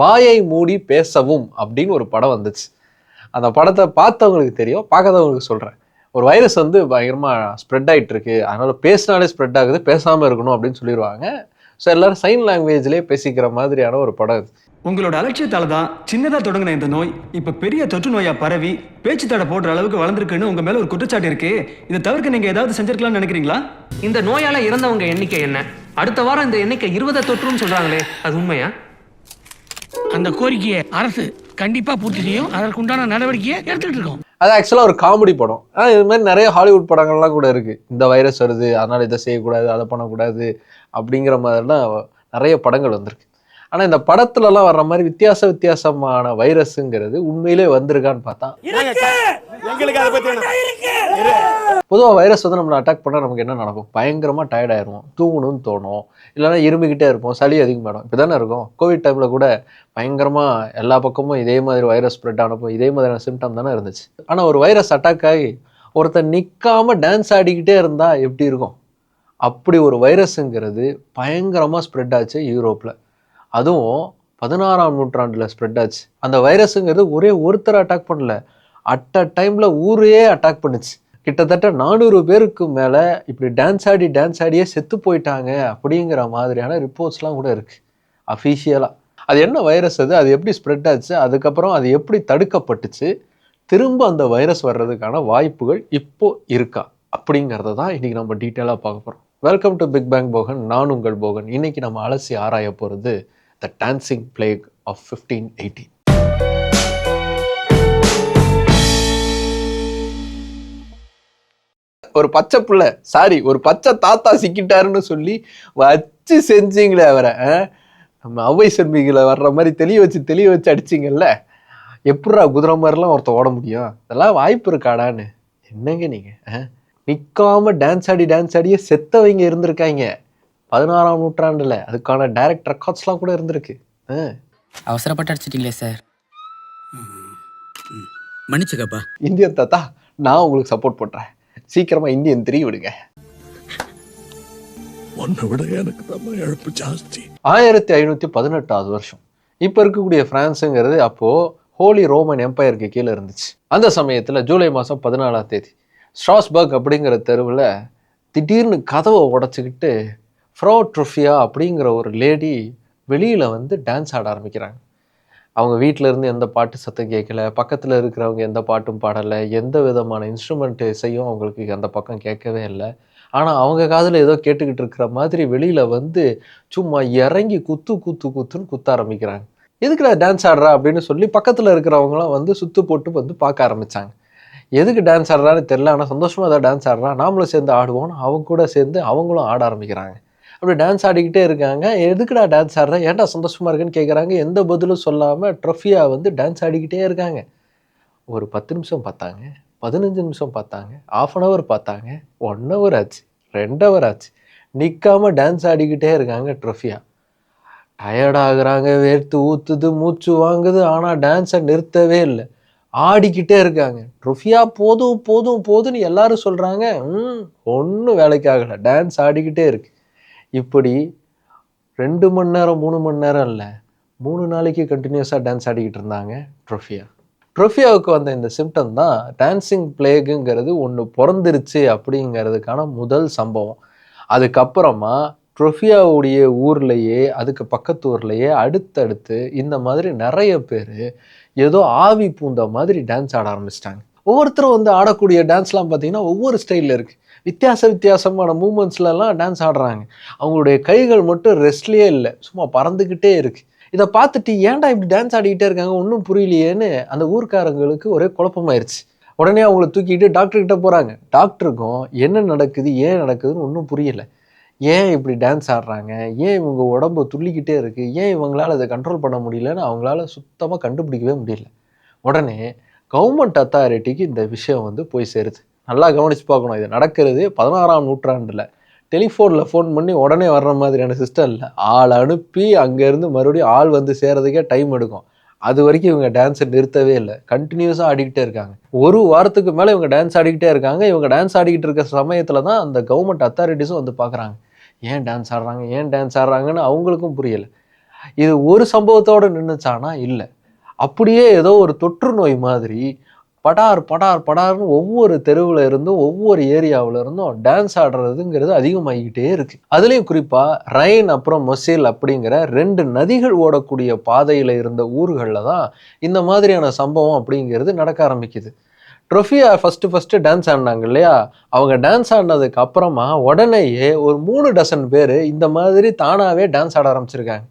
வாயை மூடி பேசவும் அப்படின்னு ஒரு படம் வந்துச்சு. அந்த படத்தை பார்த்தவங்களுக்கு தெரியும் பார்க்காதவங்களுக்கு சொல்கிறேன் ஒரு வைரஸ் வந்து பயங்கரமாக ஸ்ப்ரெட் ஆகிட்டு இருக்கு அதனால பேசினாலே ஸ்ப்ரெட் ஆகுது பேசாமல் இருக்கணும் அப்படின்னு சொல்லிடுவாங்க. ஸோ எல்லாரும் சைன் லாங்குவேஜ்லேயே பேசிக்கிற மாதிரியான ஒரு படம் இது. உங்களோட அலட்சியத்தால தான் சின்னதா தொடங்கின இந்த நோய் இப்ப பெரிய தொற்று நோயா பரவி பேச்சு தடை போடுற அளவுக்கு வளர்ந்துருக்குன்னு உங்க மேல ஒரு குற்றச்சாட்டு இருக்கு. இதை தவிர்க்க நீங்க ஏதாவது செஞ்சிருக்கலாம்னு நினைக்கிறீங்களா? இந்த நோயால இறந்தவங்க எண்ணிக்கை என்ன? அடுத்த வாரம் இந்த எண்ணிக்கை இருபதை தொற்றுன்னு சொல்றாங்களே அது உண்மையா? அந்த கோரிக்கையை அரசு கண்டிப்பா பூர்த்தி செய்யும். அதற்குண்டான நடவடிக்கையை எடுத்துட்டு இருக்கோம். அது ஆக்சுவலாக ஒரு காமெடி படம். ஆனால் இது மாதிரி நிறைய ஹாலிவுட் படங்கள்லாம் கூட இருக்குது இந்த வைரஸ் வருது அதனால் இதை செய்யக்கூடாது அதை பண்ணக்கூடாது அப்படிங்கிற மாதிரிலாம் நிறைய படங்கள் வந்திருக்கு. ஆனால் இந்த படத்துலலாம் வர்ற மாதிரி வித்தியாச வித்தியாசமான வைரஸுங்கிறது உண்மையிலே வந்திருக்கான்னு பார்த்தா. பொதுவாக வைரஸ் வந்து நம்மளை அட்டாக் பண்ணால் நமக்கு என்ன நடக்கும்? பயங்கரமாக டயர்ட் ஆயிடுவோம் தூங்கணும்னு தோணும். இல்லைன்னா இருமிக்கிட்டே இருப்போம். சளி அதிகமாகிடும் இப்போ தானே இருக்கும்? கோவிட் டைமில் கூட பயங்கரமாக எல்லா பக்கமும் இதே மாதிரி வைரஸ் ஸ்ப்ரெட் ஆனப்போ இதே மாதிரியான சிம்டம் தானே இருந்துச்சு. ஆனால் ஒரு வைரஸ் அட்டாக் ஆகி ஒருத்தன் நிற்காம டான்ஸ் ஆடிக்கிட்டே இருந்தால் எப்படி இருக்கும்? அப்படி ஒரு வைரஸுங்கிறது பயங்கரமாக ஸ்ப்ரெட் ஆச்சு யூரோப்பில் அதுவும் பதினாறாம் நூற்றாண்டில் ஸ்ப்ரெட் ஆச்சு. அந்த வைரஸுங்கிறது ஒரே ஒருத்தர் அட்டாக் பண்ணல. அட் அ டைமில் ஊரையே அட்டாக் பண்ணுச்சு. கிட்டத்தட்ட நானூறு பேருக்கு மேலே இப்படி டான்ஸ் ஆடி டான்ஸ் ஆடியே செத்து போயிட்டாங்க அப்படிங்கிற மாதிரியான ரிப்போர்ட்ஸ்லாம் கூட இருக்குது அஃபீஷியலாக அது என்ன வைரஸ் அது? அது எப்படி ஸ்ப்ரெட் ஆச்சு? அதுக்கப்புறம் அது எப்படி தடுக்கப்பட்டுச்சு? திரும்ப அந்த வைரஸ் வர்றதுக்கான வாய்ப்புகள் இப்போ இருக்கா? அப்படிங்கிறத தான் இன்றைக்கி நம்ம டீட்டெயிலாக பார்க்க போகிறோம் welcome to big bang Bogan நான் உங்கள் போகன். இன்னைக்கு நம்ம அலசி ஆராய போகிறது the dancing plague of fifteen eighty ஒரு பச்சை பிள்ளை சாரி ஒரு பச்சை தாத்தா சிக்கிட்டாருன்னு சொல்லி வச்சு செஞ்சீங்களே அவரை ஆ? நம்ம அவ்வை செம்பிகளை வர்ற மாதிரி தெளிய வச்சு தெளிய வச்சு அடிச்சிங்கல்ல? எப்படா குதிரை மாதிரிலாம் ஒருத்தன் ஓட முடியும்? அதெல்லாம் வாய்ப்பு இருக்காடான்னு. என்னங்க நீங்கள் ஆ? டான்ஸ் ஆடி டான்ஸ் ஆடியே செத்தவங்க இருந்திருக்காங்க. பதினாறாம் நூற்றாண்டுல அதுக்கான டைரக்ட் ரெக்கார்ட்ஸ்லாம் கூட இருந்திருக்கு. ஆ. அவசரப்பட்டு அடிச்சிட்டீங்களே சார் மன்னிச்சுக்கப்பா. இந்தியன் தாத்தா நான் உங்களுக்கு சப்போர்ட் பண்றேன். சீக்கிரமா இந்தியன் த்ரீ விடுங்க. உன்னை விட எனக்கு தான் இழப்பு ஜாஸ்தி. ஆயிரத்தி ஐநூற்றி பதினெட்டாவது வருஷம். இப்போ இருக்கக்கூடிய பிரான்ஸுங்கிறது அப்போது ஹோலி ரோமன் எம்பையருக்கு கீழே இருந்துச்சு. அந்த சமயத்தில் ஜூலை மாதம் பதினாலாம் தேதி. ஸ்ட்ராஸ்பர்க் அப்படிங்கிற தெருவில் திடீர்னு கதவை உடச்சிக்கிட்டு ஃப்ரோ ட்ரோஃபியா அப்படிங்கிற ஒரு லேடி வெளியில் வந்து டான்ஸ் ஆட ஆரம்பிக்கிறாங்க. அவங்க வீட்டில் இருந்து எந்த பாட்டு சத்தம் கேட்கல பக்கத்தில் இருக்கிறவங்க எந்த பாட்டும் பாடலை எந்த விதமான இன்ஸ்ட்ருமெண்ட் இசையும் அவங்களுக்கு அந்த பக்கம் கேட்கவே இல்லை. ஆனால் அவங்க காதில் ஏதோ கேட்டுக்கிட்டு இருக்கிற மாதிரி வெளியில் வந்து சும்மா இறங்கி குத்து குத்து குத்துன்னு குத்த ஆரம்பிக்கிறாங்க. எதுக்குடா டான்ஸ் ஆடுறா அப்படின்னு சொல்லி பக்கத்தில் இருக்கிறவங்களாம் வந்து சுத்து போட்டு வந்து பார்க்க ஆரம்பிச்சாங்க. எதுக்கு டான்ஸ் ஆடுறான்னு தெரில ஆனால் சந்தோஷமாக ஏதாவது டான்ஸ் ஆடுறா நாமளும் சேர்ந்து ஆடுவோம்னு அவங்க கூட சேர்ந்து அவங்களும் ஆட ஆரம்பிக்கிறாங்க. அப்படி டான்ஸ் ஆடிக்கிட்டே இருக்காங்க. எதுக்குடா டான்ஸ் ஆடுற? ஏன்டா சந்தோஷமாக இருக்குன்னு கேட்குறாங்க எந்த பதிலும் சொல்லாமல் ட்ரஃபியா வந்து டான்ஸ் ஆடிக்கிட்டே இருக்காங்க. ஒரு பத்து நிமிஷம் பார்த்தாங்க. பதினஞ்சு நிமிஷம் பார்த்தாங்க. ஆஃப் அன் ஹவர் பார்த்தாங்க. ஒன் ஹவர் ஆச்சு. ரெண்டு ஹவர் ஆச்சு. நிற்காம டான்ஸ் ஆடிக்கிட்டே இருக்காங்க ட்ரஃபியா டயர்டாகிறாங்க வேர்த்து ஊற்றுது மூச்சு வாங்குது. ஆனால் டான்ஸை நிறுத்தவே இல்லை. ஆடிக்கிட்டே இருக்காங்க. ட்ரொஃபியா போதும் போதும் போதும்னு எல்லாரும் சொல்கிறாங்க ம் ஒன்றும் வேலைக்கு ஆகலை டான்ஸ் ஆடிக்கிட்டே இருக்குது இப்படி ரெண்டு மணி நேரம் மூணு மணி நேரம் இல்லை மூணு நாளைக்கு கண்டினியூஸாக டான்ஸ் ஆடிக்கிட்டு இருந்தாங்க ட்ரோஃபியா. ட்ரோஃபியாவுக்கு வந்த இந்த சிம்டம் தான் டான்சிங் பிளேகுங்கிறது ஒன்று பிறந்துருச்சு அப்படிங்கிறதுக்கான முதல் சம்பவம். அதுக்கப்புறமா ட்ரோஃபியாவுடைய ஊர்லேயே அதுக்கு பக்கத்து ஊர்லேயே அடுத்தடுத்து இந்த மாதிரி நிறைய பேர் ஏதோ ஆவி பூந்த மாதிரி டான்ஸ் ஆட ஆரம்பிச்சிட்டாங்க. ஒவ்வொருத்தரும் வந்து ஆடக்கூடிய டான்ஸ்லாம் பார்த்தீங்கன்னா ஒவ்வொரு ஸ்டைலில் இருக்குது வித்தியாச வித்தியாசமான மூமெண்ட்ஸ்லலாம் டான்ஸ் ஆடுறாங்க. அவங்களுடைய கைகள் மட்டும் ரெஸ்ட்லேயே இல்லை. சும்மா பறந்துக்கிட்டே இருக்குது இதை பார்த்துட்டு ஏன்டா இப்படி டான்ஸ் ஆடிக்கிட்டே இருக்காங்க? ஒன்றும் புரியலையேன்னு அந்த ஊர்க்காரங்களுக்கு ஒரே குழப்பமாயிருச்சு. உடனே அவங்கள தூக்கிட்டு டாக்டர்கிட்ட போகிறாங்க டாக்டருக்கும் என்ன நடக்குது ஏன் நடக்குதுன்னு ஒன்றும் புரியலை. ஏன் இப்படி டான்ஸ் ஆடுறாங்க? ஏன் இவங்க உடம்பு துள்ளிக்கிட்டே இருக்குது ஏன் இவங்களால் அதை கண்ட்ரோல் பண்ண முடியலன்னு அவங்களால சுத்தமாக கண்டுபிடிக்கவே முடியல. உடனே கவர்மெண்ட் அத்தாரிட்டிக்கு இந்த விஷயம் வந்து போய் சேருது. நல்லா கவனித்து பார்க்கணும். இது நடக்கிறது பதினாறாம் நூற்றாண்டில். டெலிஃபோனில் ஃபோன் பண்ணி உடனே வர்ற மாதிரியான சிஸ்டம் இல்லை ஆள் அனுப்பி அங்கேருந்து மறுபடியும் ஆள் வந்து சேர்றதுக்கே டைம் எடுக்கும். அது வரைக்கும் இவங்க டான்ஸை நிறுத்தவே இல்லை. கண்டினியூஸாக ஆடிக்கிட்டே இருக்காங்க. ஒரு வாரத்துக்கு மேலே இவங்க டான்ஸ் ஆடிக்கிட்டே இருக்காங்க. இவங்க டான்ஸ் ஆடிக்கிட்டு இருக்க சமயத்தில் தான் அந்த கவர்மெண்ட் அத்தாரிட்டிஸும் வந்து பார்க்குறாங்க. ஏன் டான்ஸ் ஆடுறாங்க? ஏன் டான்ஸ் ஆடுறாங்கன்னு அவங்களுக்கும் புரியலை. இது ஒரு சம்பவத்தோடு நின்றுச்சானா இல்லை. அப்படியே ஏதோ ஒரு தொற்று நோய் மாதிரி படார் படார் படார்னு ஒவ்வொரு தெருவில் இருந்தும் ஒவ்வொரு ஏரியாவில் இருந்தும் டான்ஸ் ஆடுறதுங்கிறது அதிகமாகிக்கிட்டே இருக்கு. அதுலேயும் குறிப்பாக ரைன் அப்புறம் மொசில் அப்படிங்கிற ரெண்டு நதிகள் ஓடக்கூடிய பாதையில் இருந்த ஊர்களில் தான் இந்த மாதிரியான சம்பவம் அப்படிங்கிறது நடக்க ஆரம்பிக்குது. ட்ரொஃபியா ஃபஸ்ட்டு ஃபஸ்ட்டு டான்ஸ் ஆடினாங்க இல்லையா? அவங்க டான்ஸ் ஆடினதுக்கு அப்புறமா உடனேயே ஒரு மூணு டசன் பேர் இந்த மாதிரி தானாகவே டான்ஸ் ஆட ஆரம்பிச்சிருக்காங்க.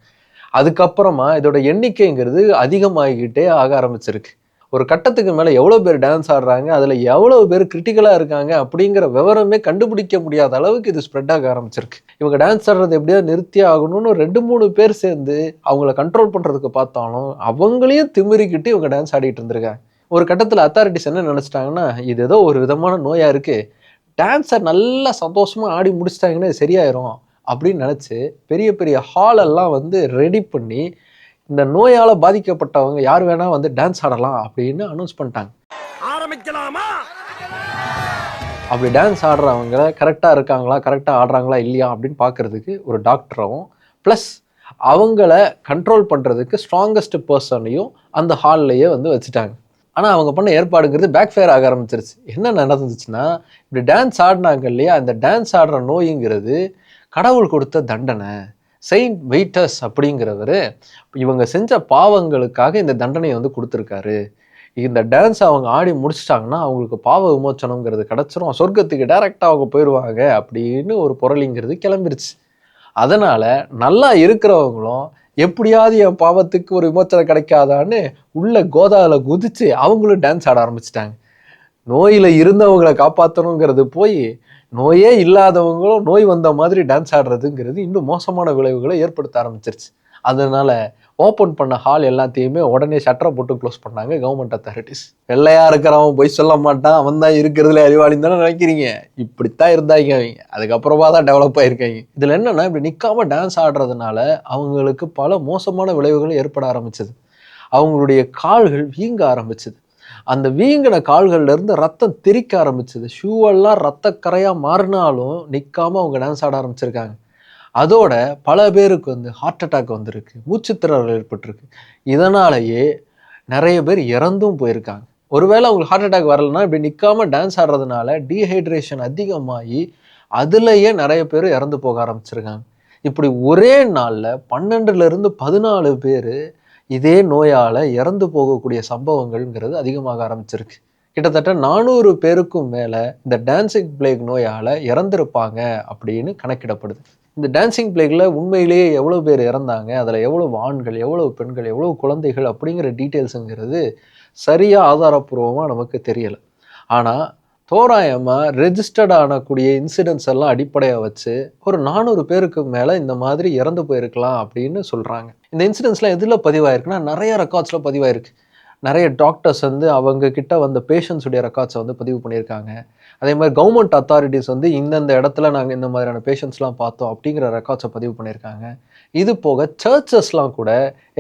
அதுக்கப்புறமா இதோட எண்ணிக்கைங்கிறது அதிகமாகிக்கிட்டே ஆக ஆரம்பிச்சிருக்கு. ஒரு கட்டத்துக்கு மேலே எவ்வளோ பேர் டான்ஸ் ஆடுறாங்க அதில் எவ்வளோ பேர் கிரிட்டிக்கலாக இருக்காங்க அப்படிங்கிற விவரமே கண்டுபிடிக்க முடியாத அளவுக்கு இது ஸ்ப்ரெட் ஆக ஆரம்பிச்சிருக்கு. இவங்க டான்ஸ் ஆடுறது எப்படியோ நிறுத்தி ஆகணும்னு ரெண்டு மூணு பேர் சேர்ந்து அவங்கள கண்ட்ரோல் பண்ணுறதுக்கு பார்த்தாலும் அவங்களையும் திமிரிக்கிட்டு இவங்க டான்ஸ் ஆடிட்டு இருந்திருக்காங்க. ஒரு கட்டத்தில் அத்தாரிட்டிஸ் என்ன நினச்சிட்டாங்கன்னா இது ஏதோ ஒரு விதமான நோயாக இருக்குது டான்ஸை நல்லா சந்தோஷமாக ஆடி முடிச்சிட்டாங்கன்னா சரியாயிரும் அப்படின்னு நினச்சி பெரிய பெரிய ஹாலெல்லாம் வந்து ரெடி பண்ணி இந்த நோயால் பாதிக்கப்பட்டவங்க யார் வேணால் வந்து டான்ஸ் ஆடலாம் அப்படின்னு அனௌன்ஸ் பண்ணிட்டாங்க. ஆரம்பிக்கலாமா? அப்படி டான்ஸ் ஆடுறவங்க கரெக்டாக இருக்காங்களா கரெக்டாக ஆடுறாங்களா இல்லையா அப்படின்னு பார்க்கறதுக்கு ஒரு டாக்டரும் ப்ளஸ் அவங்கள கண்ட்ரோல் பண்ணுறதுக்கு ஸ்ட்ராங்கஸ்ட் பர்சனையும் அந்த ஹால்லையே வந்து வச்சுட்டாங்க. ஆனால் அவங்க பண்ண ஏற்பாடுங்கிறது பேக் ஃபயர் ஆக ஆரம்பிச்சிருச்சு. என்ன நடந்துச்சுன்னா இப்படி டான்ஸ் ஆடினாங்க இல்லையா அந்த டான்ஸ் ஆடுற நோய்ங்கிறது கடவுள் கொடுத்த தண்டனை. செயின்ட் வெயிட்டர்ஸ் அப்படிங்கிறவர் இவங்க செஞ்ச பாவங்களுக்காக இந்த தண்டனையை வந்து கொடுத்துருக்காரு. இந்த டான்ஸ் அவங்க ஆடி முடிச்சிட்டாங்கன்னா அவங்களுக்கு பாவ விமோச்சனங்கிறது கிடச்சிரும். சொர்க்கத்துக்கு டைரெக்டாக அவங்க போயிடுவாங்க அப்படின்னு ஒரு பொருளிங்கிறது கிளம்பிருச்சு. அதனால் நல்லா இருக்கிறவங்களும் எப்படியாவது என் பாவத்துக்கு ஒரு விமோச்சனம் கிடைக்காதான்னு உள்ள கோதாவில் குதிச்சு அவங்களும் டான்ஸ் ஆட ஆரம்பிச்சிட்டாங்க. நோயில் இருந்தவங்களை காப்பாற்றணுங்கிறது போய் நோயே இல்லாதவங்களும் நோய் வந்த மாதிரி டான்ஸ் ஆடுறதுங்கிறது இன்னும் மோசமான விளைவுகளை ஏற்படுத்த ஆரம்பிச்சிருச்சு. அதனால ஓப்பன் பண்ண ஹால் எல்லாத்தையுமே உடனே ஷட்டரை போட்டு க்ளோஸ் பண்ணாங்க கவர்மெண்ட் அத்தாரிட்டிஸ் வெள்ளையாக இருக்கிறவன் போய் சொல்ல மாட்டான் அவன் தான் இருக்கிறதுல அறிவாளின்னு தானே நினைக்கிறீங்க? இப்படித்தான் இருந்தாங்க அவங்க. அதுக்கப்புறமா தான் டெவலப் ஆகிருக்காங்க இதில் என்னென்னா இப்படி நிற்காம டான்ஸ் ஆடுறதுனால அவங்களுக்கு பல மோசமான விளைவுகள் ஏற்பட ஆரம்பிச்சது. அவங்களுடைய கால்கள் வீங்க ஆரம்பிச்சது. அந்த வீங்கின கால்கள்லேருந்து ரத்தம் தெறிக்க ஆரம்பிச்சது. ஷூவெல்லாம் ரத்தக்கரையாக மாறினாலும் நிற்காமல் அவங்க டான்ஸ் ஆட ஆரம்பிச்சிருக்காங்க. அதோட பல பேருக்கு வந்து ஹார்ட் அட்டாக் வந்திருக்கு. மூச்சுத்திறல் ஏற்பட்டிருக்கு. இதனாலேயே நிறைய பேர் இறந்தும் போயிருக்காங்க. ஒருவேளை அவங்களுக்கு ஹார்ட் அட்டாக் வரலைன்னா இப்படி நிற்காம டான்ஸ் ஆடுறதுனால டீஹைட்ரேஷன் அதிகமாகி அதுலேயே நிறைய பேர் இறந்து போக ஆரம்பிச்சிருக்காங்க. இப்படி ஒரே நாளில் பன்னெண்டுலேருந்து பதினாலு பேர் இதே நோயால் இறந்து போகக்கூடிய சம்பவங்கள்ங்கிறது அதிகமாக ஆரம்பிச்சிருக்கு. கிட்டத்தட்ட நானூறு பேருக்கும் மேலே இந்த டான்சிங் பிளேக் நோயால் இறந்திருப்பாங்க அப்படின்னு கணக்கிடப்படுது. இந்த டான்சிங் பிளேக்கில் உண்மையிலேயே எவ்வளோ பேர் இறந்தாங்க அதில் எவ்வளவு ஆண்கள் எவ்வளோ பெண்கள் எவ்வளோ குழந்தைகள் அப்படிங்கிற டீட்டெயில்ஸுங்கிறது சரியாக ஆதாரப்பூர்வமாக நமக்கு தெரியலை. ஆனால் தோராயமாக ரெஜிஸ்டர்ட் ஆனக்கூடிய இன்சிடென்ட்ஸ் எல்லாம் அடிப்படையாக வச்சு ஒரு நானூறு பேருக்கு மேலே இந்த மாதிரி இறந்து போயிருக்கலாம் அப்படின்னு சொல்கிறாங்க இந்த இன்சிடென்ட்ஸ்லாம் எதில் பதிவாயிருக்குன்னா நிறைய ரெக்கார்ட்ஸில் பதிவாயிருக்கு. நிறைய டாக்டர்ஸ் வந்து அவங்க கிட்ட வந்த பேஷண்ட்ஸுடைய ரெக்கார்ட்ஸை வந்து பதிவு பண்ணியிருக்காங்க. அதே மாதிரி கவர்மெண்ட் அத்தாரிட்டிஸ் வந்து இந்தந்த இடத்துல நாங்கள் இந்த மாதிரியான பேஷண்ட்ஸ்லாம் பார்த்தோம் அப்படிங்கிற ரெக்கார்ட்ஸை பதிவு பண்ணியிருக்காங்க. இது போக சர்ச்சஸ்லாம் கூட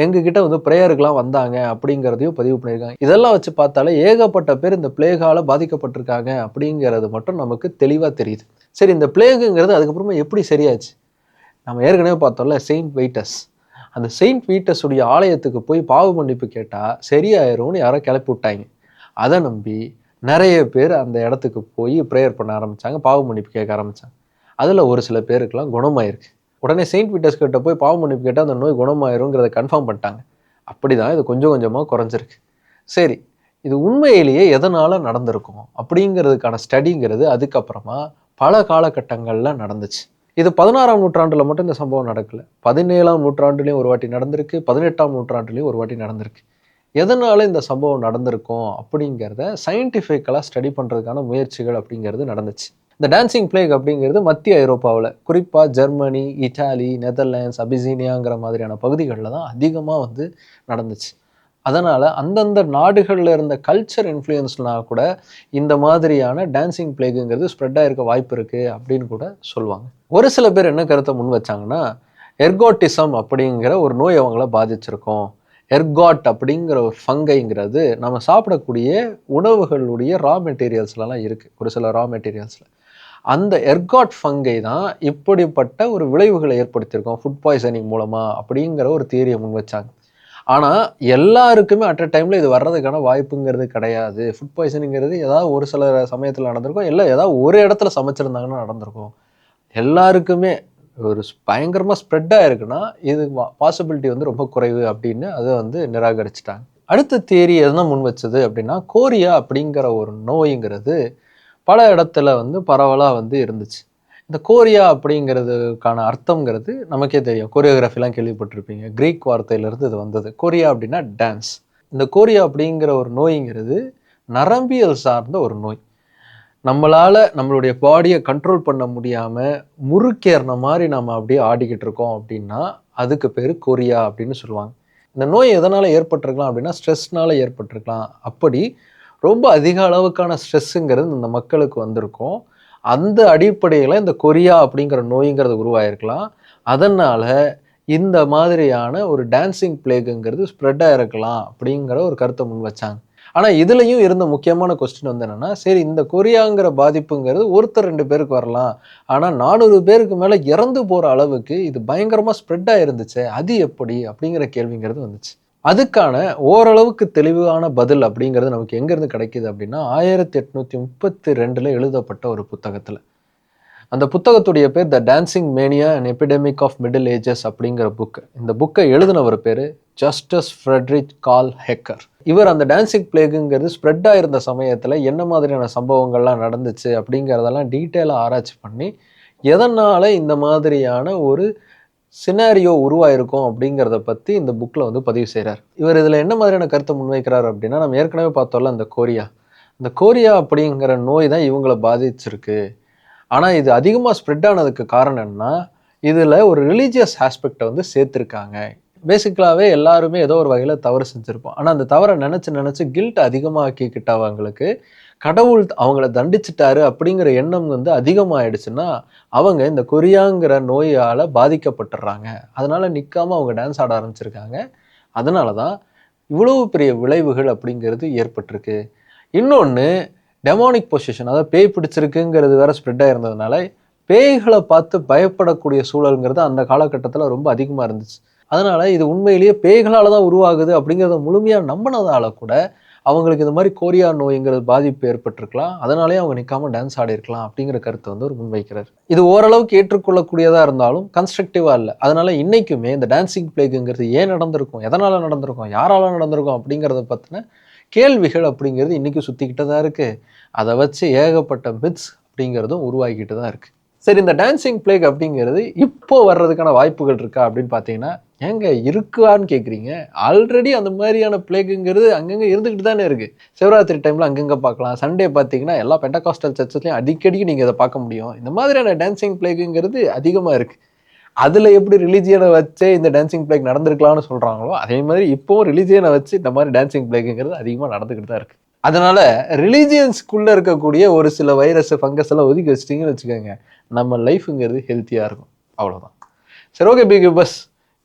எங்ககிட்ட வந்து ப்ரேயருக்குலாம் வந்தாங்க அப்படிங்கிறதையும் பதிவு பண்ணியிருக்காங்க. இதெல்லாம் வச்சு பார்த்தாலே ஏகப்பட்ட பேர் இந்த பிளேகால பாதிக்கப்பட்டிருக்காங்க அப்படிங்கிறது மட்டும் நமக்கு தெளிவாக தெரியுது. சரி இந்த பிளேகுங்கிறது அதுக்கப்புறமா எப்படி சரியாச்சு? நம்ம ஏற்கனவே பார்த்தோம்ல செயின்ட் வெயிட்டஸ் அந்த செயின்ட் வீட்டஸ் உடைய ஆலயத்துக்கு போய் பாவ மன்னிப்பு கேட்டால் சரியாயிரும்னு யாரோ கிளப்பி விட்டாங்க. அதை நம்பி நிறைய பேர் அந்த இடத்துக்கு போய் ப்ரேயர் பண்ண ஆரம்பித்தாங்க பாவ மன்னிப்பு கேட்க ஆரம்பித்தாங்க அதில் ஒரு சில பேருக்குலாம் குணமாயிருக்கு உடனே செயின்ட் பீட்டர்ஸ் கிட்ட போய் பாவ மன்னிப்பு கேட்டால் அந்த நோய் குணமாயிருங்கிறத கன்ஃபார்ம் பண்ணிட்டாங்க. அப்படி தான் இது கொஞ்சம் கொஞ்சமாக குறைஞ்சிருக்கு. சரி இது உண்மையிலேயே எதனால் நடந்திருக்கும்? அப்படிங்கிறதுக்கான ஸ்டடிங்கிறது அதுக்கப்புறமா பல காலகட்டங்களில் நடந்துச்சு. இது பதினாறாம் நூற்றாண்டில் மட்டும் இந்த சம்பவம் நடக்கல. பதினேழாம் நூற்றாண்டுலேயும் ஒரு வாட்டி நடந்திருக்கு பதினெட்டாம் நூற்றாண்டுலேயும் ஒரு வாட்டி நடந்திருக்கு. எதனால் இந்த சம்பவம் நடந்திருக்கும் அப்படிங்கிறத சயின்டிஃபிக்கலாக ஸ்டடி பண்ணுறதுக்கான முயற்சிகள் அப்படிங்கிறது நடந்துச்சு. இந்த டான்சிங் பிளேக் அப்படிங்கிறது மத்திய ஐரோப்பாவில் குறிப்பாக ஜெர்மனி இட்டாலி நெதர்லாண்ட்ஸ் அபிசீனியாங்கிற மாதிரியான பகுதிகளில் தான் அதிகமாக வந்து நடந்துச்சு. அதனால் அந்தந்த நாடுகளில் இருந்த கல்ச்சர் இன்ஃப்ளூயன்ஸ்னால் கூட இந்த மாதிரியான டான்சிங் பிளேக்குங்கிறது ஸ்ப்ரெட் ஆகிருக்க வாய்ப்பு இருக்குது அப்படின்னு கூட சொல்லுவாங்க. ஒரு சில பேர் என்ன கருத்தை முன் வச்சாங்கன்னா எர்கோட்டிசம் அப்படிங்கிற ஒரு நோய் அவங்கள பாதிச்சிருக்கோம். எர்காட் அப்படிங்கிற ஒரு ஃபங்கைங்கிறது நம்ம சாப்பிடக்கூடிய உணவுகளுடைய ரா மெட்டீரியல்ஸ்லலாம் இருக்குது ஒரு சில ரா மெட்டீரியல்ஸில் அந்த எர்காட் ஃபங்கை தான் இப்படிப்பட்ட ஒரு விளைவுகளை ஏற்படுத்தியிருக்கோம். ஃபுட் பாய்சனிங் மூலமாக அப்படிங்கிற ஒரு தியரியை முன் வச்சாங்க. ஆனால் எல்லாருக்குமே அட் அ டைமில் இது வர்றதுக்கான வாய்ப்புங்கிறது கிடையாது. ஃபுட் பாய்சனிங்கிறது ஏதாவது ஒரு சில சமயத்தில் நடந்திருக்கும். இல்லை ஏதாவது ஒரு இடத்துல சமைச்சிருந்தாங்கன்னா நடந்திருக்கும். எல்லாருக்குமே ஒரு பயங்கரமாக ஸ்ப்ரெட் ஆகிருக்குன்னா இது பாசிபிலிட்டி வந்து ரொம்ப குறைவு அப்படின்னு அதை வந்து நிராகரிச்சிட்டாங்க. அடுத்த தேரி எதுனா முன் வச்சது அப்படின்னா கோரியா அப்படிங்கிற ஒரு நோய்ங்கிறது பல இடத்துல வந்து பரவலாக வந்து இருந்துச்சு. இந்த கோரியா அப்படிங்கிறதுக்கான அர்த்தங்கிறது நமக்கே தெரியும். கோரியோகிராஃபிலாம் கேள்விப்பட்டிருப்பீங்க. க்ரீக் வார்த்தையிலேருந்து இது வந்தது. கோரியா அப்படின்னா டான்ஸ் இந்த கோரியா அப்படிங்கிற ஒரு நோய்ங்கிறது நரம்பியல் சார்ந்த ஒரு நோய். நம்மளால் நம்மளுடைய பாடியை கண்ட்ரோல் பண்ண முடியாமல் முறுக்கேறின மாதிரி நம்ம அப்படியே ஆடிக்கிட்டு இருக்கோம் அப்படின்னா அதுக்கு பேர் கொரியா அப்படின்னு சொல்லுவாங்க. இந்த நோய் எதனால் ஏற்பட்டிருக்கலாம் அப்படின்னா ஸ்ட்ரெஸ்னால் ஏற்பட்டிருக்கலாம். அப்படி ரொம்ப அதிக அளவுக்கான ஸ்ட்ரெஸ்ஸுங்கிறது இந்த மக்களுக்கு வந்திருக்கும். அந்த அடிப்படையில் இந்த கொரியா அப்படிங்கிற நோய்ங்கிறது உருவாயிருக்கலாம். அதனால் இந்த மாதிரியான ஒரு டான்சிங் பிளேக்குங்கிறது ஸ்ப்ரெட்டாக இருக்கலாம் அப்படிங்கிற ஒரு கருத்தை முன் வச்சாங்க. ஆனால் இதுலேயும் இருந்த முக்கியமான கொஸ்டின் வந்து என்னென்னா சரி இந்த கொரியாங்கிற பாதிப்புங்கிறது ஒருத்தர் ரெண்டு பேருக்கு வரலாம். ஆனால் நானூறு பேருக்கு மேலே இறந்து போகிற அளவுக்கு இது பயங்கரமாக ஸ்ப்ரெட்டாக இருந்துச்சு அது எப்படி அப்படிங்கிற கேள்விங்கிறது வந்துச்சு. அதுக்கான ஓரளவுக்கு தெளிவான பதில் அப்படிங்கிறது நமக்கு எங்கேருந்து கிடைக்கிது அப்படின்னா ஆயிரத்தி எட்நூற்றி முப்பத்தி ரெண்டில் எழுதப்பட்ட ஒரு புத்தகத்தில். அந்த புத்தகத்துடைய பேர் the dancing mania and epidemic of middle ages அப்படிங்கிற புக் இந்த புக்கை எழுதினவர் பேர் ஜஸ்டஸ் ஃப்ரெட்ரிக் கால் ஹெக்கர் இவர் அந்த டான்சிங் பிளேகுங்கிறது ஸ்ப்ரெட் ஆயிருந்த சமயத்தில் என்ன மாதிரியான சம்பவங்கள்லாம் நடந்துச்சு அப்படிங்கிறதெல்லாம் டீட்டெயிலாக ஆராய்ச்சி பண்ணி எதனால் இந்த மாதிரியான ஒரு சினாரியோ உருவாயிருக்கும் அப்படிங்கிறத பற்றி இந்த புக்கில் வந்து பதிவு செய்கிறார் இவர் இதில் என்ன மாதிரியான கருத்தை முன்வைக்கிறார் அப்படின்னா நம்ம ஏற்கனவே பார்த்தோம்ல அந்த கோரியா. இந்த கோரியா அப்படிங்கிற நோய் தான் இவங்களை பாதிச்சிருக்கு. ஆனால் இது அதிகமாக ஸ்ப்ரெட் ஆனதுக்கு காரணம் என்னன்னா இதில் ஒரு ரிலீஜியஸ் ஆஸ்பெக்டை வந்து சேர்த்துருக்காங்க. பேசிக்கலாகவே எல்லாருமே ஏதோ ஒரு வகையில் தவறு செஞ்சுருப்போம். ஆனால் அந்த தவறை நினச்சி நினச்சி கில்ட் அதிகமாக்கிக்கிட்டவங்களுக்கு கடவுள் அவங்கள தண்டிச்சிட்டாரு அப்படிங்கிற எண்ணம் வந்து அதிகமாகிடுச்சுன்னா அவங்க இந்த கொரியாங்கிற நோயால் பாதிக்கப்பட்டுடுறாங்க அதனால் நிற்காம அவங்க டான்ஸ் ஆட ஆரம்பிச்சிருக்காங்க. அதனால தான் இவ்வளவு பெரிய விளைவுகள் அப்படிங்கிறது ஏற்பட்டிருக்கு. இன்னொன்று டெமானிக் பொசிஷன் அதாவது பேய் பிடிச்சிருக்குங்கிறது வேற ஸ்ப்ரெட் ஆகிருந்ததுனால பேய்களை பார்த்து பயப்படக்கூடிய சூழலுங்கிறது அந்த காலகட்டத்தில் ரொம்ப அதிகமாக இருந்துச்சு. அதனால் இது உண்மையிலேயே பேய்களால் தான் உருவாகுது அப்படிங்கிறத முழுமையாக நம்பினதால கூட அவங்களுக்கு இந்த மாதிரி கோரியா நோய்ங்கிறது பாதிப்பு ஏற்பட்டிருக்கலாம். அதனாலேயே அவங்க நிற்காம டான்ஸ் ஆடி இருக்கலாம் அப்படிங்கிற கருத்தை வந்து ஒரு முன்வைக்கிறார். இது ஓரளவுக்கு ஏற்றுக்கொள்ளக்கூடியதாக இருந்தாலும் கன்ஸ்ட்ரக்டிவாக இல்லை. அதனால இன்னைக்குமே இந்த டான்சிங் பிளேக்குங்கிறது ஏன் நடந்திருக்கும்? எதனால் நடந்திருக்கும்? யாரால நடந்திருக்கும்? அப்படிங்கிறத பற்றின கேள்விகள் அப்படிங்கிறது இன்றைக்கி சுற்றிக்கிட்டு தான் இருக்குது அதை வச்சு ஏகப்பட்ட மித்ஸ் அப்படிங்கிறதும் உருவாகிக்கிட்டு தான் இருக்குது சரி இந்த டான்சிங் பிளேக் அப்படிங்கிறது இப்போ வர்றதுக்கான வாய்ப்புகள் இருக்கா அப்படின்னு பார்த்தீங்கன்னா ஏங்க இருக்கான்னு கேட்குறீங்க ஆல்ரெடி அந்த மாதிரியான பிளேக்குங்கிறது அங்கங்கே இருந்துக்கிட்டு தானே இருக்குது சிவராத்திரி டைமில் அங்கங்கே பார்க்கலாம் சண்டே பார்த்தீங்கன்னா எல்லா பெண்டகாஸ்டல் சர்ச்சஸ்லையும் அடிக்கடி நீங்கள் இதை பார்க்க முடியும். இந்த மாதிரியான டான்சிங் பிளேக்குங்கிறது அதிகமாக இருக்குது அதில் எப்படி ரிலீஜியனை வச்சே இந்த டான்சிங் பிளேக் நடந்திருக்கலாம்னு சொல்கிறாங்களோ அதே மாதிரி இப்போவும் ரிலீஜியனை வச்சு இந்த மாதிரி டான்சிங் பிளேக்குங்கிறது அதிகமாக நடந்துக்கிட்டு தான் இருக்குது அதனால ரிலீஜியன்ஸ்குள்ளே இருக்கக்கூடிய ஒரு சில வைரஸ் ஃபங்கஸ் எல்லாம் ஒதுக்கி வச்சிட்டிங்கன்னு வச்சுக்கோங்க. நம்ம லைஃபுங்கிறது ஹெல்த்தியாக இருக்கும். அவ்வளோதான் சரி ஓகே பிக் பஸ்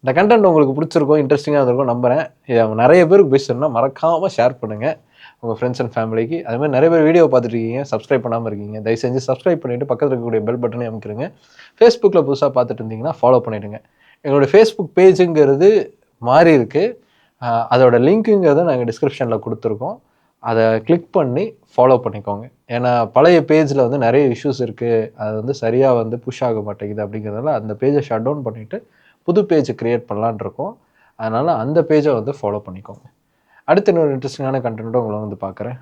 இந்த கண்டென்ட் உங்களுக்கு பிடிச்சிருக்கும் இன்ட்ரெஸ்டிங்காக இருந்திருக்கும் நம்புறேன். இதை அவங்க நிறைய பேருக்கு போய் சொன்னால் மறக்காமல் ஷேர் பண்ணுங்கள் உங்கள் ஃப்ரெண்ட்ஸ் அண்ட் ஃபேமிலிக்கு அது மாதிரி நிறைய பேர் வீடியோ பார்த்துட்டு இருக்கீங்க சப்ஸ்கிரைப் பண்ணாமல் இருக்கீங்க தயவு செஞ்சு சப்ஸ்கிரைப் பண்ணிவிட்டு பக்கத்தில் இருக்கக்கூடிய பெல் பட்டனே அமைக்கிறங்க ஃபேஸ்புக்கில் புதுசாக பார்த்துட்டு இருந்தீங்கன்னா ஃபாலோ பண்ணிவிடுங்க எங்களோட ஃபேஸ்புக் பேஜுங்கிறது மாறி இருக்குது அதோட லிங்க்குங்கிறத நாங்கள் டிஸ்கிரிப்ஷனில் கொடுத்துருக்கோம். அதை கிளிக் பண்ணி ஃபாலோ பண்ணிக்கோங்க. ஏன்னா பழைய பேஜில் வந்து நிறைய இஷ்யூஸ் இருக்குது அது வந்து சரியாக வந்து புஷ் ஆக மாட்டேங்குது அப்படிங்கிறதுனால அந்த பேஜை ஷட் டவுன் பண்ணிவிட்டு புது பேஜ் க்ரியேட் பண்ணலான் இருக்கோம். அதனால் அந்த பேஜை வந்து ஃபாலோ பண்ணிக்கோங்க. அடுத்த இன்னொரு இன்ட்ரெஸ்டிங்கான கண்டென்ட்டை உங்களை வந்து பார்க்குறேன்.